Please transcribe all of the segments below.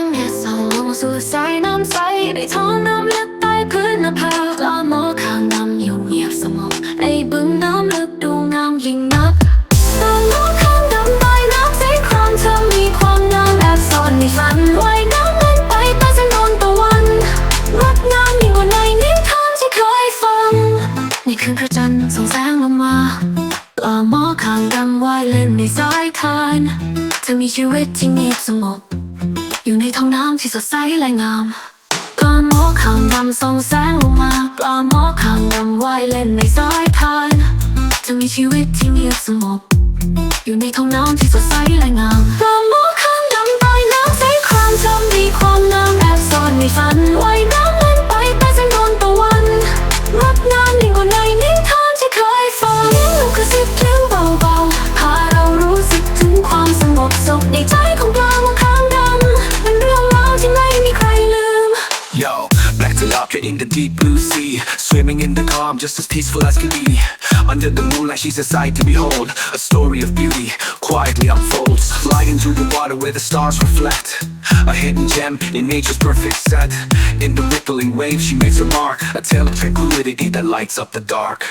งแดดส่องลงสู่สายน้ำใสในท้องน้ำลึกใต้พื้นนภาปลาหมอข้างดำอยู่เงียบสงบในบึงน้ำลึกดูงามยิ่งนักปลาหมอข้างดำใต้น้ำใสครามเธอมีความงามแอบซ่อนในฝันว่ายน้ำเล่นไปใต้เส้นโดนตะวันงดงามยิ่งกว่าในนิทานที่เคยฟังในคืนพระจันทร์ส่องแสงลงมาปลาหมอข้างดำว่ายเล่นในสายทานเธอมีชีวิตที่เงียบสงบ อยู่ในท้องน้ำที่สดใสและงามปลาหมอขางดำส่องแสงลงมาปลาหมอขางดำว่ายเล่นในสายพานจะมีชีวิตที่เงียบสงบอยู่ในท้องน้ำที่สดใสและงามปลาหมอขางดำใต้น้ำใสครามจำมีความงามแอบซ่อนในฝันว่า in the deep blue sea. Swimming in the calm, just as peaceful as can be. Under the moonlight, she's a sight to behold. A story of beauty quietly unfolds. Flying through the water where the stars reflect. A hidden gem in nature's perfect set. In the rippling waves, she makes her mark. A tale of tranquility that lights up the dark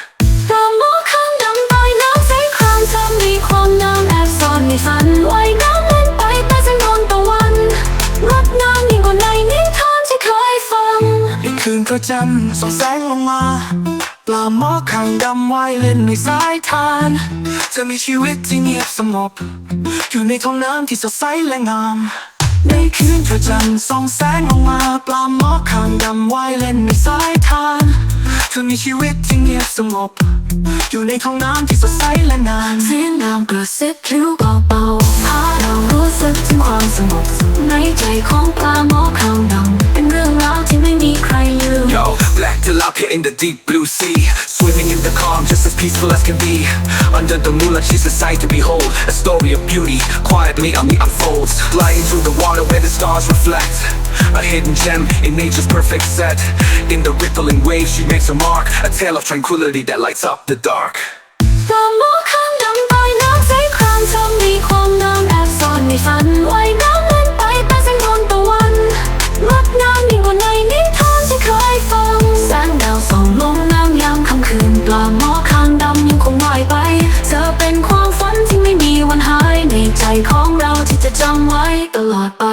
ระจันทร์ส่องแสงลงมา ปลาหมอขางดำว่ายเล่นในสายทานเธอมีชีวิตที่เงียบสงบ อยู่ในท้องน้ำที่สดใสและงาม ในคืนพระจันทร์ส่องแสงลงมาปลาหมอขางดำว่ายเล่นในสายทานเธอมีชีวิตที่เงียบสงบ อยู่ในท้องน้ำที่สดใสและงามเสียงน้ำกระซิบพลิ้วเบาๆพาเรารู้สึกถึงความสงบในใจของปลาหมอ black tilapia in the deep blue sea Swimming in the calm, just as peaceful as can be Under the moonlight, she's a sight to behold A story of beauty, quietly on me unfolds Flying through the water where the stars reflect A hidden gem in nature's perfect set In the rippling waves, she makes her mark A tale of tranquility that lights up the dark ปลาหมอข้างดำใต้น้ำใสครามเธอมีความงามแอบซ่อนในฝันว่ ของเราที่จะจำไว้ตลอดไป